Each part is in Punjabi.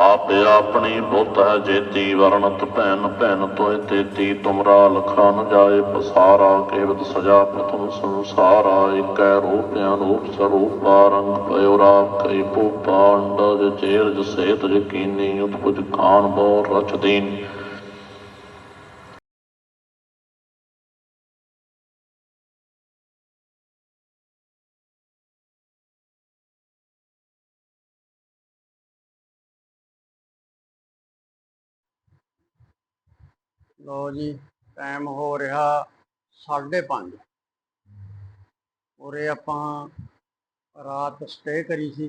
ਆਪੇ ਆਪਣੀ ਬੁੱਧ ਹੈ ਜੇਤੀ, ਵਰਣਤ ਭੈਨ ਭੈਨ ਤੋਇ ਤੇਤੀ, ਤੁਮਰਾ ਲਖਾ ਨ ਜਾਏ ਪਸਾਰਾ, ਕੇਵਤ ਸਜਾ ਪ੍ਰਥਮ ਸੰਸਾਰਾ, ਇਕੈ ਰੂਪ ਅਨੂਪ ਸਰੂਪ ਰੰਗ ਪਇਓ ਰਾਮ ਕਈ ਪੂਪਾ ਅੰਡਜ ਚੇਰਜ ਸੇਤ ਜਕੀਨੀ ਉਤਪੁਜ ਖਾਨ ਬੋ ਰਚ ਦੀਨ ਲੋ ਜੀ ਟਾਈਮ ਹੋ ਰਿਹਾ 5:30 ਉਰੇ ਆਪਾਂ ਰਾਤ ਸਟੇ ਕਰੀ ਸੀ।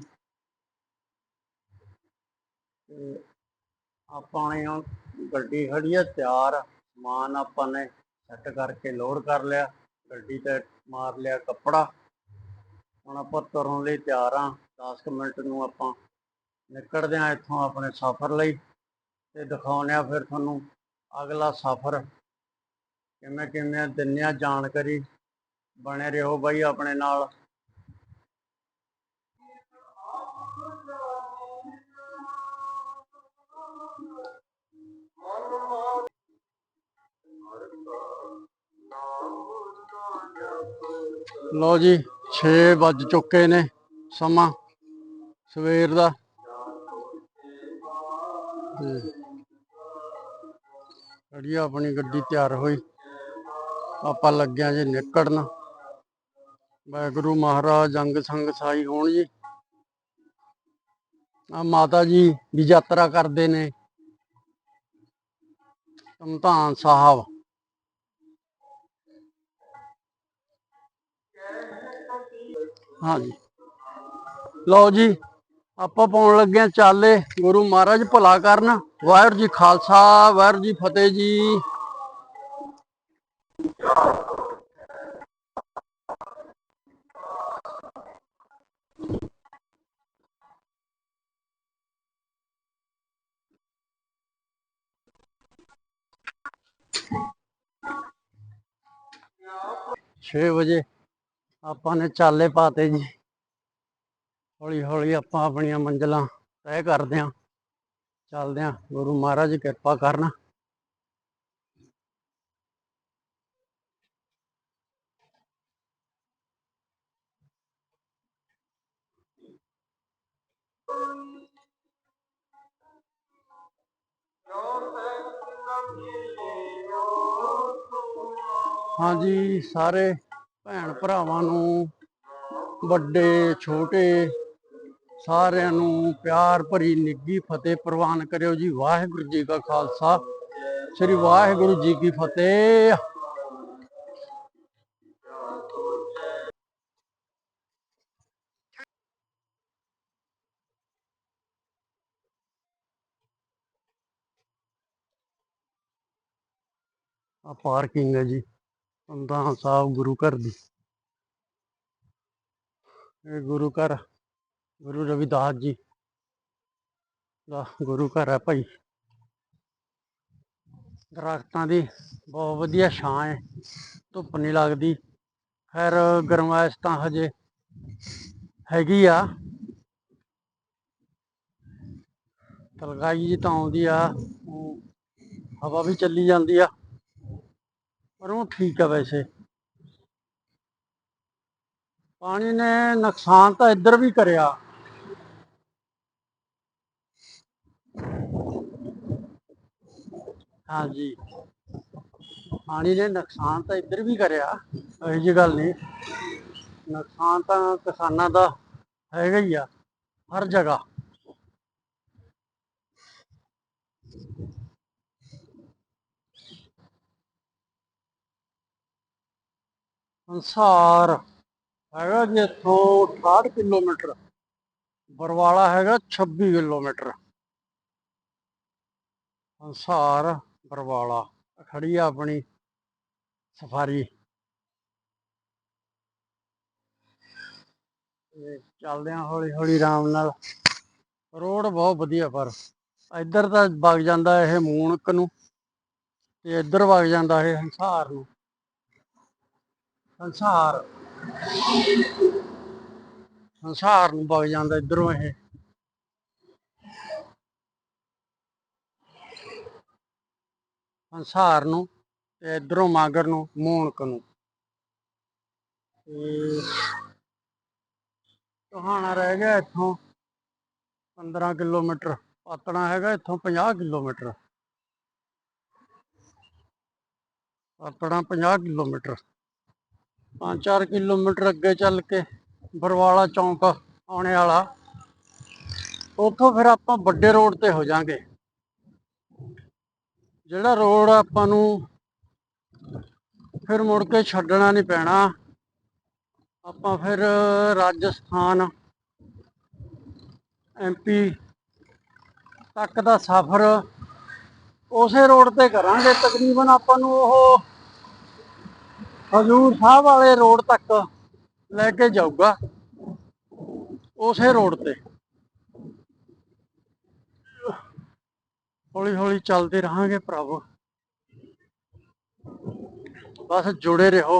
ਤੇ ਆਪਾਂ ਨੇ ਹੁਣ ਗੱਡੀ ਖੜੀ ਆ, ਤਿਆਰ। ਸਮਾਨ ਆਪਾਂ ਨੇ ਸੈੱਟ ਕਰਕੇ ਲੋਡ ਕਰ ਲਿਆ। ਗੱਡੀ ਤੇ ਮਾਰ ਲਿਆ ਕੱਪੜਾ। ਹੁਣ ਆਪਾਂ ਤੁਰਨ ਲਈ ਤਿਆਰ ਆ। 10 ਕੁ ਮਿੰਟ ਨੂੰ ਆਪਾਂ ਨਿਕਲਦੇ ਆ ਇੱਥੋਂ ਆਪਣੇ ਸਫ਼ਰ ਲਈ। ਤੇ ਦਿਖਾਉਂਦੇ ਆ ਫਿਰ ਤੁਹਾਨੂੰ ਅਗਲਾ ਸਫ਼ਰ। ਕਿਵੇਂ ਕਿਵੇਂ ਦਿੰਨੇ ਆ ਜਾਣਕਾਰੀ ਬਣੇ ਰਹੋ ਬਾਈ ਆਪਣੇ ਨਾਲ। ਲੋ ਜੀ 6 ਵੱਜ ਚੁੱਕੇ ਨੇ ਸਮਾਂ ਸਵੇਰ ਦਾ। ਤੇ ਖੜੀ ਆ ਆਪਣੀ ਗੱਡੀ ਤਿਆਰ ਹੋਈ। ਆਪਾਂ ਲੱਗਿਆ ਜੇ ਨਿਕੜਨ। ਵਾਹਿਗੁਰੂ ਮਹਾਰਾਜ ਜੰਗ ਸੰਗ ਸਾਈ ਹੋਣ ਜੀ। ਆ ਮਾਤਾ ਜੀ ਦੀ ਯਾਤਰਾ ਕਰਦੇ ਨੇ। ਧਮਧਾਨ ਸਾਹਿਬ। ਹਾਂਜੀ। ਲਓ ਜੀ। ਆਪਾਂ ਪਾਉਣ ਲੱਗੇ ਆ ਚਾਲੇ, ਗੁਰੂ ਮਹਾਰਾਜ ਭਲਾ ਕਰਨ। ਵਾਹਿਗੁਰੂ ਜੀ ਖਾਲਸਾ, ਵਾਹਿਗੁਰੂ ਜੀ ਫਤਿਹ ਜੀ। ਛੇ ਵਜੇ ਆਪਾਂ ਨੇ ਚਾਲੇ ਪਾਤੇ ਜੀ। ਹੌਲੀ ਹੌਲੀ ਆਪਾਂ ਆਪਣੀਆਂ ਮੰਜ਼ਲਾਂ ਤੈਅ ਕਰਦੇ ਆਂ ਚੱਲਦੇ ਆਂ ਗੁਰੂ ਮਹਾਰਾਜ ਕਿਰਪਾ ਕਰਨ। ਹਾਂਜੀ, ਸਾਰੇ ਭੈਣ ਭਰਾਵਾਂ ਨੂੰ ਵੱਡੇ, ਛੋਟੇ ਸਾਰਿਆਂ ਨੂੰ ਪਿਆਰ ਭਰੀ ਨਿੱਗੀ ਫਤਿਹ ਪ੍ਰਵਾਨ ਕਰਿਓ ਜੀ। ਵਾਹਿਗੁਰੂ ਜੀ ਕਾ ਖਾਲਸਾ। ਸ੍ਰੀ ਵਾਹਿਗੁਰੂ ਜੀ ਕੀ ਫਤਿਹ। ਆ ਪਾਰਕਿੰਗ ਹੈ ਜੀ ਅੰਦਾ ਸਾਹਿਬ ਗੁਰੂ ਘਰ ਦੀ। ਇਹ ਗੁਰੂ ਘਰ ਗੁਰੂ ਰਵਿਦਾਸ ਜੀ ਦਾ ਗੁਰੂ ਘਰ ਹੈ ਭਾਈ। ਦਰਖਤਾਂ ਦੀ ਬਹੁਤ ਵਧੀਆ ਛਾਂ ਹੈ, ਧੁੱਪ ਨਹੀਂ ਲੱਗਦੀ। ਖੈਰ ਗਰਮਾਇਸ਼ ਤਾਂ ਹਜੇ ਹੈਗੀ ਆ। ਤਲਗਾਈ ਜੀ ਤਾਂ ਆਉਂਦੀ ਆ ਹਵਾ ਵੀ ਚੱਲੀ ਜਾਂਦੀ ਆ, ਪਰ ਉਹ ਠੀਕ ਆ ਵੈਸੇ। ਪਾਣੀ ਨੇ ਨੁਕਸਾਨ ਤਾਂ ਇੱਧਰ ਵੀ ਕਰਿਆ। ਹਾਂਜੀ। ਪਾਣੀ ਨੇ ਨੁਕਸਾਨ ਤਾਂ ਇੱਧਰ ਵੀ ਕਰਿਆ, ਇਹੋ ਜਿਹੀ ਗੱਲ ਨਹੀਂ। ਨੁਕਸਾਨ ਤਾਂ ਕਿਸਾਨਾਂ ਦਾ ਹੈਗਾ ਹੀ ਆ, ਹਰ ਜਗ੍ਹਾ। ਅੰਸਾਰ ਹੈਗਾ ਜੀ ਇੱਥੋਂ 68 ਕਿਲੋਮੀਟਰ, ਬਰਵਾਲਾ ਹੈਗਾ 26 ਕਿਲੋਮੀਟਰ। ਅੰਸਾਰ ਬਰਵਾਲਾ ਖੜੀ ਆ ਆਪਣੀ ਸਫਾਰੀ। ਤੇ ਚੱਲਦੇ ਆ ਹੌਲੀ ਹੌਲੀ ਆਰਾਮ ਨਾਲ। ਰੋਡ ਬਹੁਤ ਵਧੀਆ ਪਰ ਇੱਧਰ ਤਾਂ ਵਗ ਜਾਂਦਾ ਇਹ ਮੂਣਕ ਨੂੰ ਤੇ ਇੱਧਰ ਵਗ ਜਾਂਦਾ ਇਹ ਹੰਸਾਰ ਨੂੰ। ਹੰਸਾਰ ਹੰਸਾਰ ਨੂੰ ਵਗ ਜਾਂਦਾ ਇੱਧਰੋਂ ਇਹ। ਹੰਸਾਰ ਨੂੰ ਤੇ ਇਧਰੋਂ ਮਾਗਰ ਨੂੰ ਮੂਣਕ ਨੂੰ। ਤੇ ਟੋਹਾਣਾ ਰਹਿ ਗਿਆ ਇੱਥੋਂ 15 ਕਿਲੋਮੀਟਰ, ਪਾਤਣਾ ਹੈਗਾ ਇੱਥੋਂ 50 ਕਿਲੋਮੀਟਰ। ਪਾਤਣਾ 50 ਕਿਲੋਮੀਟਰ। 5-4 ਕਿਲੋਮੀਟਰ ਅੱਗੇ ਚੱਲ ਕੇ ਬਰਵਾਲਾ ਚੌਂਕ ਆਉਣੇ ਵਾਲਾ। ਉੱਥੋਂ ਫਿਰ ਆਪਾਂ ਵੱਡੇ ਰੋਡ ਤੇ ਹੋ ਜਾਾਂਗੇ। ਜਿਹੜਾ ਰੋਡ ਆਪਾਂ ਨੂੰ ਫਿਰ ਮੁੜ ਕੇ ਛੱਡਣਾ ਨਹੀਂ ਪੈਣਾ। ਆਪਾਂ ਫਿਰ ਰਾਜਸਥਾਨ ਐਮਪੀ ਤੱਕ ਦਾ ਸਫ਼ਰ ਉਸੇ ਰੋਡ ਤੇ ਕਰਾਂਗੇ। ਤਕਰੀਬਨ ਆਪਾਂ ਨੂੰ ਉਹ ਹਜੂਰ ਸਾਹਿਬ ਵਾਲੇ ਰੋਡ ਤੱਕ ਲੈ ਕੇ ਜਾਊਗਾ, ਉਸੇ ਰੋਡ ਤੇ। ਹੌਲੀ ਹੌਲੀ ਚੱਲਦੇ ਰਹਾਂਗੇ ਭਰਾਵੋ ਬਸ ਜੁੜੇ ਰਹੋ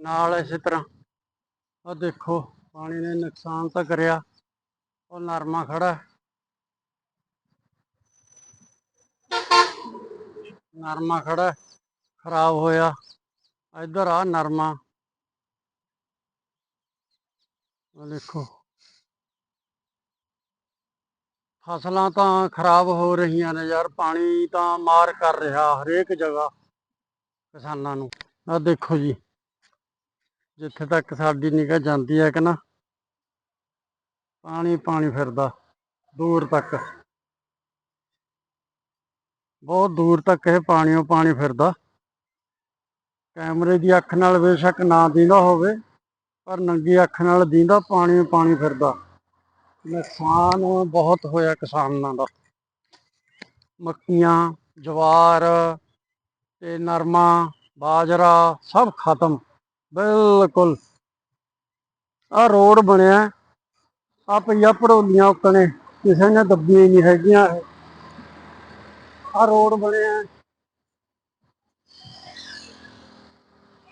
ਨਾਲ ਇਸੇ ਤਰ੍ਹਾਂ। ਆ ਦੇਖੋ, ਪਾਣੀ ਨੇ ਨੁਕਸਾਨ ਤਾਂ ਕਰਿਆ, ਉਹ ਨਰਮਾ ਖੜਾ। ਨਰਮਾ ਖੜਾ, ਖਰਾਬ ਹੋਇਆ। ਇੱਧਰ ਆ ਨਰਮਾ। ਆ ਦੇਖੋ। ਫਸਲਾਂ ਤਾਂ ਖਰਾਬ ਹੋ ਰਹੀਆਂ ਨੇ ਯਾਰ, ਪਾਣੀ ਤਾਂ ਮਾਰ ਕਰ ਰਿਹਾ ਹਰੇਕ ਜਗ੍ਹਾ ਕਿਸਾਨਾਂ ਨੂੰ। ਆ ਦੇਖੋ ਜੀ, ਜਿੱਥੇ ਤੱਕ ਸਾਡੀ ਨਿਗਾਹ ਜਾਂਦੀ ਹੈ ਕਿ ਨਾ, ਪਾਣੀ ਪਾਣੀ ਫਿਰਦਾ, ਦੂਰ ਤੱਕ। ਬਹੁਤ ਦੂਰ ਤੱਕ ਇਹ ਪਾਣੀਓ ਪਾਣੀ ਫਿਰਦਾ। ਕੈਮਰੇ ਦੀ ਅੱਖ ਨਾਲ ਬੇਸ਼ੱਕ ਨਾ ਦਿੰਦਾ ਹੋਵੇ, ਪਰ ਨੰਗੀ ਅੱਖ ਨਾਲ ਦਿੰਦਾ ਪਾਣੀ ਪਾਣੀ ਫਿਰਦਾ। ਨੁਕਸਾਨ ਬਹੁਤ ਹੋਇਆ ਕਿਸਾਨਾਂ ਦਾ। ਮੱਕੀਆਂ, ਜਵਾਰ ਤੇ ਨਰਮਾ, ਬਾਜਰਾ ਸਭ ਖਤਮ, ਬਿਲਕੁਲ। ਆ ਰੋਡ ਬਣਿਆ ਆ ਪਈਆ ਪੜੋਲੀਆਂ ਉੱਕਣੇ, ਕਿਸੇ ਨੇ ਦੱਬੀਆਂ ਨਹੀਂ ਹੈਗੀਆਂ ਇਹ। ਆ ਰੋਡ ਬਣਿਆ।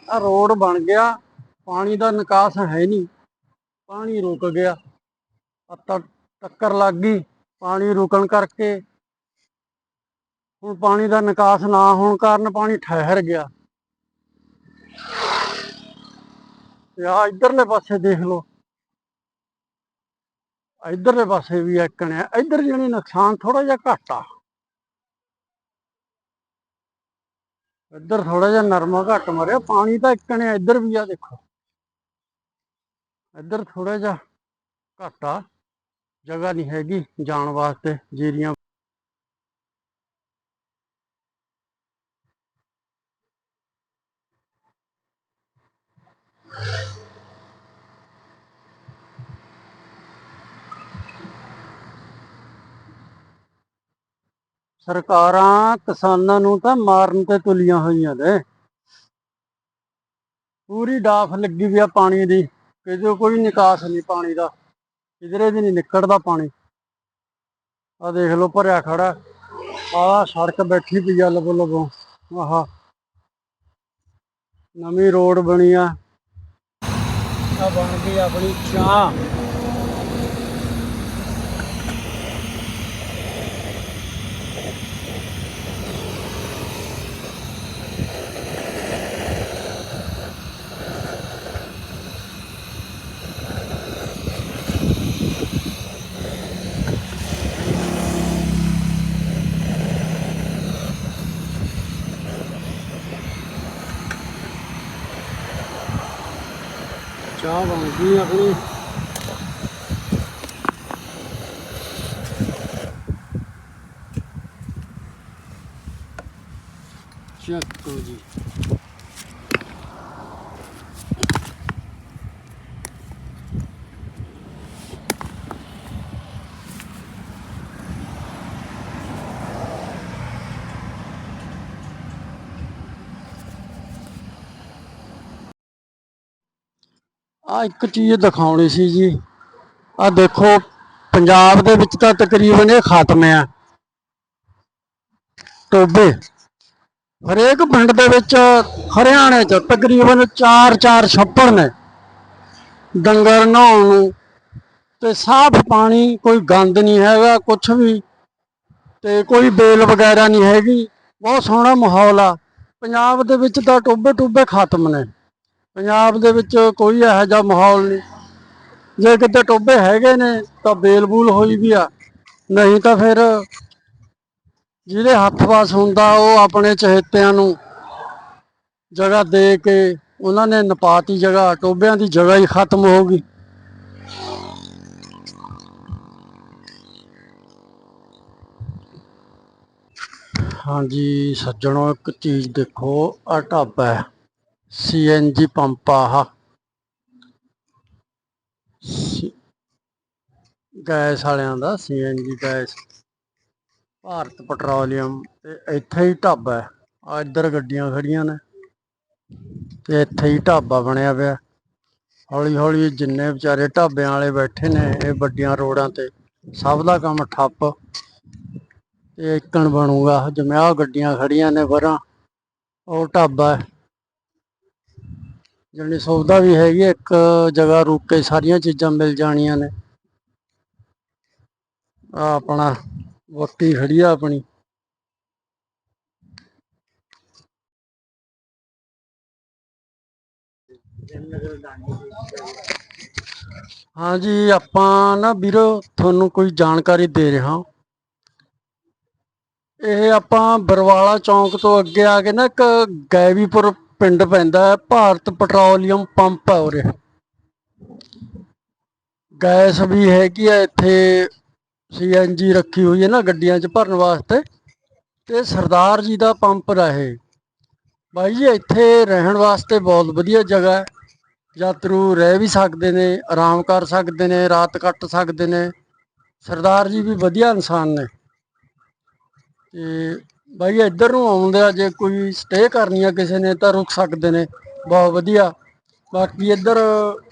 ਆ ਰੋਡ ਬਣ ਗਿਆ, ਪਾਣੀ ਦਾ ਨਿਕਾਸ ਹੈ ਨਹੀਂ, ਪਾਣੀ ਰੁਕ ਗਿਆ। ਅੱਤਾ ਟੱਕਰ ਲੱਗ ਗਈ, ਪਾਣੀ ਰੁਕਣ ਕਰਕੇ। ਹੁਣ ਪਾਣੀ ਦਾ ਨਿਕਾਸ ਨਾ ਹੋਣ ਕਾਰਨ ਪਾਣੀ ਠਹਿਰ ਗਿਆ। ਤੇ ਆ ਇਧਰਲੇ ਪਾਸੇ ਦੇਖ ਲਓ। ਇਧਰਲੇ ਪਾਸੇ ਵੀ ਇੱਕਣ ਹੈ ਇਧਰ ਜਾਨੀ ਨੁਕਸਾਨ ਥੋੜਾ ਜਿਹਾ ਘੱਟ ਆ। ਇੱਧਰ ਥੋੜਾ ਜਿਹਾ ਨਰਮਾ ਘੱਟ ਮਰਿਆ। ਪਾਣੀ ਤਾਂ ਇੱਕਣ ਹੈ ਇੱਧਰ ਵੀ ਆ ਦੇਖੋ। ਇੱਧਰ ਥੋੜਾ ਜਿਹਾ ਘੱਟ ਆ। ਜਗ੍ਹਾ ਨਹੀਂ ਹੈਗੀ ਜਾਣ ਵਾਸਤੇ ਜੀਰੀਆਂ। ਸਰਕਾਰਾਂ ਕਿਸਾਨਾਂ ਨੂੰ ਤਾਂ ਮਾਰਨ ਤੇ ਤੁਲੀਆਂ ਹੋਈਆਂ ਨੇ। ਪੂਰੀ ਡਾਫ ਲੱਗੀ ਵੀ ਆ ਪਾਣੀ ਦੀ, ਕਿਤੇ ਕੋਈ ਨਿਕਾਸ ਨਹੀਂ ਪਾਣੀ ਦਾ। ਕਿਧਰੇ ਵੀ ਨਹੀਂ ਨਿਕਲਦਾ ਪਾਣੀ। ਆ ਦੇਖ ਲਓ, ਭਰਿਆ ਖੜਾ। ਆ ਸੜਕ ਬੈਠੀ ਪਈ ਆ ਲਬੋ ਲਬੋ ਆਹਾ। ਨਵੀਂ ਰੋਡ ਬਣੀ ਆ। ਆ ਬਣ ਗਈ ਆਪਣੀ ਚਾਹ ਚਾਹ ਬਣ ਗਈ ਆਪਣੀ ਚੱਕੋ ਜੀ ਆ ਇੱਕ ਚੀਜ਼ ਦਿਖਾਉਣੀ ਸੀ ਜੀ। ਆ ਦੇਖੋ, ਪੰਜਾਬ ਦੇ ਵਿੱਚ ਤਾਂ ਤਕਰੀਬਨ ਇਹ ਖਤਮ ਆ। ਟੋਬੇ। ਹਰੇਕ ਪਿੰਡ ਦੇ ਵਿੱਚ ਹਰਿਆਣੇ 'ਚ ਤਕਰੀਬਨ 4-4 ਛੱਪੜ ਨੇ। ਡੰਗਰ ਨਹਾਉਣ ਨੂੰ। ਤੇ ਸਾਫ਼ ਪਾਣੀ, ਕੋਈ ਗੰਦ ਨਹੀਂ ਹੈਗਾ ਕੁਝ ਵੀ। ਤੇ ਕੋਈ ਬੇਲ ਵਗੈਰਾ ਨਹੀਂ ਹੈਗੀ। ਬਹੁਤ ਸੋਹਣਾ ਮਾਹੌਲ ਆ। ਪੰਜਾਬ ਦੇ ਵਿੱਚ ਤਾਂ ਟੋਬੇ ਟੋਬੇ ਖਤਮ ਨੇ। ਪੰਜਾਬ ਦੇ ਵਿੱਚ ਕੋਈ ਇਹੋ ਜਿਹਾ ਮਾਹੌਲ ਨਹੀਂ। ਜੇ ਕਿਤੇ ਟੋਬੇ ਹੈਗੇ ਨੇ ਤਾਂ ਬੇਲ-ਬੂਲ ਹੋਈ ਵੀ ਆ। ਨਹੀਂ ਤਾਂ ਫਿਰ ਜਿਹਦੇ ਹੱਥ ਵਾਸ ਹੁੰਦਾ ਉਹ ਆਪਣੇ ਚਹੇਤਿਆਂ ਨੂੰ ਜਗ੍ਹਾ ਦੇ ਕੇ ਉਹਨਾਂ ਨੇ ਨਪਾਤੀ ਜਗ੍ਹਾ ਟੋਬਿਆਂ ਦੀ ਜਗ੍ਹਾ ਹੀ ਖਤਮ ਹੋ ਗਈ। ਹਾਂਜੀ, ਸੱਜਣੋ, ਇੱਕ ਚੀਜ਼ ਦੇਖੋ ਆ ਢਾਬਾ ਹੈ। ਸੀਐਨਜੀ ਪੰਪ ਆ ਗੈਸ ਵਾਲਿਆਂ ਦਾ ਸੀਐਨਜੀ ਗੈਸ ਭਾਰਤ ਪੈਟਰੋਲੀਅਮ ਤੇ ਇੱਥੇ ਹੀ ਢਾਬਾ ਹੈ। ਆ ਇੱਧਰ ਗੱਡੀਆਂ ਖੜੀਆਂ ਨੇ। ਤੇ ਇੱਥੇ ਹੀ ਢਾਬਾ ਬਣਿਆ ਪਿਆ। ਹੌਲੀ ਹੌਲੀ ਜਿੰਨੇ ਵਿਚਾਰੇ ਢਾਬਿਆਂ ਵਾਲੇ ਬੈਠੇ ਨੇ, ਇਹ ਵੱਡੀਆਂ ਰੋਡਾਂ ਤੇ, ਸਭ ਦਾ ਕੰਮ ਠੱਪ। ਤੇ ਇੱਕਣ ਬਣੂਗਾ। ਜਿਵੇਂ ਆਹ ਗੱਡੀਆਂ ਖੜੀਆਂ ਨੇ ਪਰਾਂ ਉਹ ਢਾਬਾ ਹੈ। ਜਿਹੜੀ ਸੁਵਿਧਾ ਵੀ ਹੈਗੀ ਹੈ, ਇੱਕ ਜਗ੍ਹਾ ਰੁਕ ਕੇ ਸਾਰੀਆਂ ਚੀਜ਼ਾਂ ਮਿਲ ਜਾਣੀਆਂ ਨੇ। ਆ ਆਪਣਾ ਵੋਟੀ ਖੜੀ ਆ ਆਪਣੀ। ਹਾਂਜੀ ਆਪਾਂ ਨਾ ਵੀਰੋ ਤੁਹਾਨੂੰ ਕੋਈ ਜਾਣਕਾਰੀ ਦੇ ਰਿਹਾ ਇਹ ਆਪਾਂ ਬਰਵਾਲਾ ਚੌਂਕ ਤੋਂ ਅੱਗੇ ਆ ਕੇ ਨਾ ਇੱਕ ਗੈਵੀਪੁਰ ਪਿੰਡ ਪੈਂਦਾ ਹੈ, ਭਾਰਤ ਪੈਟਰੋਲੀਅਮ ਪੰਪ ਹੈ ਉਰੇ। ਗੈਸ ਵੀ ਹੈਗੀ ਆ, ਇੱਥੇ ਸੀਐਨਜੀ ਰੱਖੀ ਹੋਈ ਹੈ ਨਾ ਗੱਡੀਆਂ 'ਚ ਭਰਨ ਵਾਸਤੇ, ਤੇ ਸਰਦਾਰ ਜੀ ਦਾ ਪੰਪ ਰਹੇ ਬਾਈ ਜੀ, ਇੱਥੇ ਰਹਿਣ ਵਾਸਤੇ ਬਹੁਤ ਵਧੀਆ ਜਗ੍ਹਾ ਹੈ। ਯਾਤਰੂ ਰਹਿ ਵੀ ਸਕਦੇ ਨੇ, ਆਰਾਮ ਕਰ ਸਕਦੇ ਨੇ, ਰਾਤ ਕੱਟ ਸਕਦੇ ਨੇ। ਸਰਦਾਰ ਜੀ ਵੀ ਵਧੀਆ ਇਨਸਾਨ ਨੇ। ਤੇ ਬਾਈ ਇੱਧਰ ਨੂੰ ਆਉਂਦੇ ਆ ਜੇ ਕੋਈ ਸਟੇ ਕਰਨੀ ਆ ਕਿਸੇ ਨੇ ਤਾਂ ਰੁਕ ਸਕਦੇ ਨੇ ਬਹੁਤ ਵਧੀਆ ਬਾਕੀ ਇੱਧਰ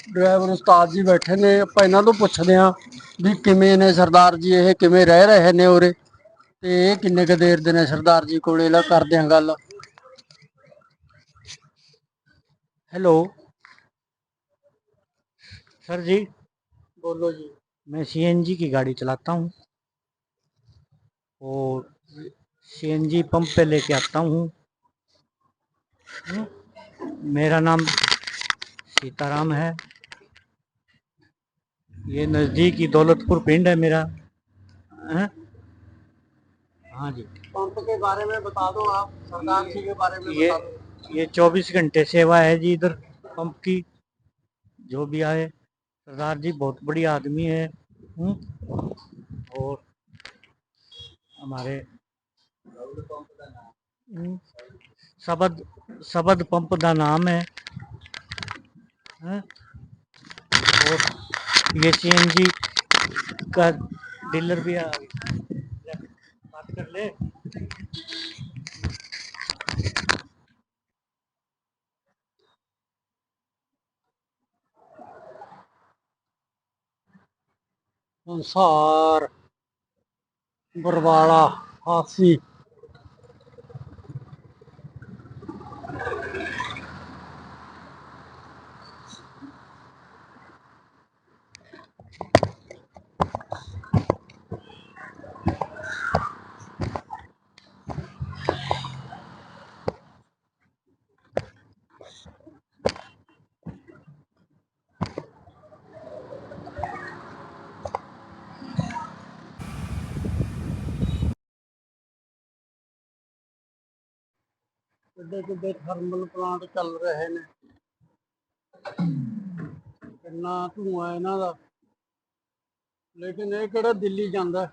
ਡਰਾਈਵਰ ਉਸਤਾਦ ਜੀ ਬੈਠੇ ਨੇ ਆਪਾਂ ਇਹਨਾਂ ਤੋਂ ਪੁੱਛਦੇ ਆ ਵੀ ਕਿਵੇਂ ਨੇ ਸਰਦਾਰ ਜੀ ਇਹ ਕਿਵੇਂ ਰਹਿ ਰਹੇ ਨੇ ਉਰੇ ਤੇ ਇਹ ਕਿੰਨੇ ਕੁ ਦੇਰ ਦੇ ਨੇ ਸਰਦਾਰ ਜੀ ਕੋਲੇ ਲਾ ਕਰਦੇ ਆ ਗੱਲ ਹੈਲੋ सर जी ਬੋਲੋ ਜੀ मैं सीएनजी की गाड़ी चलाता हूँ और सीएनजी पंप पे लेके आता हूँ। मेरा नाम सीताराम है। ये नज़दीक ही दौलतपुर पिंड है मेरा। हैं? हाँ जी। पंप के बारे में बता दो आप। सरदार जी के बारे में ये ये 24 घंटे सेवा है जी इधर पंप की। जो भी आए सरदार जी बहुत बड़ी आदमी है। हम्म, और हमारे हम्म। शबद शबद पंप का नाम है। हैं? और ये सीएनजी का डीलर भी आ बात कर ले। संसार, बरवाड़ा हाथी ਕਿੱਡੇ ਕਿੱਡੇ ਥਰਮਲ ਪਲਾਂਟ ਚੱਲ ਰਹੇ ਨੇ। ਕਿੰਨਾ ਧੂਆਂ ਇਹਨਾਂ ਦਾ। ਲੇਕਿਨ ਇਹ ਕਿਹੜਾ ਦਿੱਲੀ ਜਾਂਦਾ?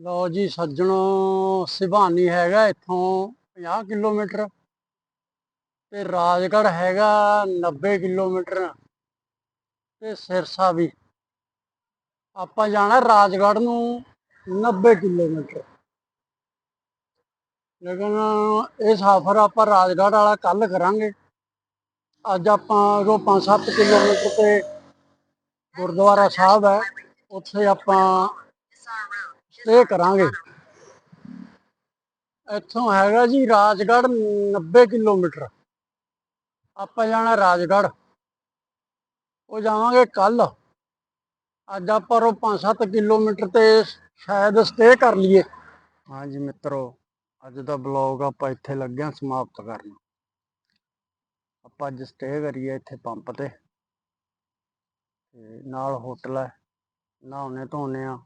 ਲਓ ਜੀ, ਸੱਜਣੋ, ਸਿਵਾਨੀ ਹੈਗਾ ਇੱਥੋਂ 50 ਕਿਲੋਮੀਟਰ ਤੇ ਰਾਜਗੜ੍ਹ ਹੈਗਾ 90 ਕਿਲੋਮੀਟਰ ਤੇ ਸਿਰਸਾ ਵੀ। ਆਪਾਂ ਜਾਣਾ ਰਾਜਗੜ੍ਹ ਨੂੰ 90 ਕਿਲੋਮੀਟਰ। ਲੇਕਿਨ ਇਹ ਸਫ਼ਰ ਆਪਾਂ ਰਾਜਗੜ੍ਹ ਵਾਲਾ ਕੱਲ ਕਰਾਂਗੇ। ਅੱਜ ਆਪਾਂ ਉਹ 5-7 ਕਿਲੋਮੀਟਰ ਤੇ ਗੁਰਦੁਆਰਾ ਸਾਹਿਬ ਹੈ, ਉੱਥੇ ਆਪਾਂ ਸਟੇ ਕਰਾਂਗੇ। ਇੱਥੋਂ ਹੈਗਾ ਜੀ ਰਾਜਗੜ੍ਹ 90 ਕਿਲੋਮੀਟਰ। ਆਪਾਂ ਜਾਣਾ ਰਾਜਗੜ੍ਹ। ਉਹ ਜਾਵਾਂਗੇ ਕੱਲ। ਅੱਜ ਆਪਾਂ ਉਹ 5-7 ਕਿਲੋਮੀਟਰ ਤੇ ਸ਼ਾਇਦ ਸਟੇ ਕਰ ਲਈਏ। ਹਾਂਜੀ ਮਿੱਤਰੋ, ਅੱਜ ਦਾ ਬਲੌਗ ਆਪਾਂ ਇੱਥੇ ਲੱਗੇ ਹਾਂ ਸਮਾਪਤ ਕਰਨ। ਆਪਾਂ ਅੱਜ ਸਟੇ ਕਰੀਏ ਇੱਥੇ ਪੰਪ ਤੇ। ਤੇ ਨਾਲ ਹੋਟਲ ਹੈ। ਨਹਾਉਣੇ ਧੋਣੇ ਆ।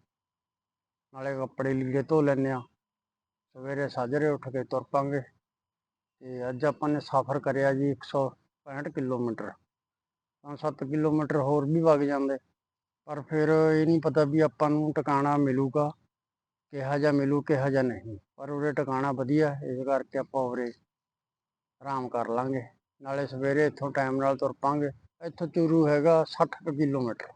ਨਾਲੇ ਕੱਪੜੇ ਲੀੜੇ ਧੋ ਲੈਂਦੇ ਆ ਸਵੇਰੇ ਸਾਜਰੇ ਉੱਠ ਕੇ ਤੁਰ ਪਾਂਗੇ। ਤੇ ਅੱਜ ਆਪਾਂ ਨੇ ਸਫ਼ਰ ਕਰਿਆ ਜੀ 165 ਕਿਲੋਮੀਟਰ। 5-7 ਕਿਲੋਮੀਟਰ ਹੋਰ ਵੀ ਵਗ ਜਾਂਦੇ। ਪਰ ਫਿਰ ਇਹ ਨਹੀਂ ਪਤਾ ਵੀ ਆਪਾਂ ਨੂੰ ਟਿਕਾਣਾ ਮਿਲੂਗਾ, ਕਿਹਾ ਜਾਂ ਮਿਲੂ, ਕਿਹਾ ਜਾਂ ਨਹੀਂ। ਪਰ ਉਰੇ ਟਿਕਾਣਾ ਵਧੀਆ, ਇਸ ਕਰਕੇ ਆਪਾਂ ਉਰੇ ਆਰਾਮ ਕਰ ਲਾਂਗੇ। ਨਾਲੇ ਸਵੇਰੇ ਇੱਥੋਂ ਟਾਈਮ ਨਾਲ ਤੁਰ ਪਾਂਗੇ। ਇੱਥੋਂ ਚੂਰੂ ਹੈਗਾ 60 ਕੁ ਕਿਲੋਮੀਟਰ।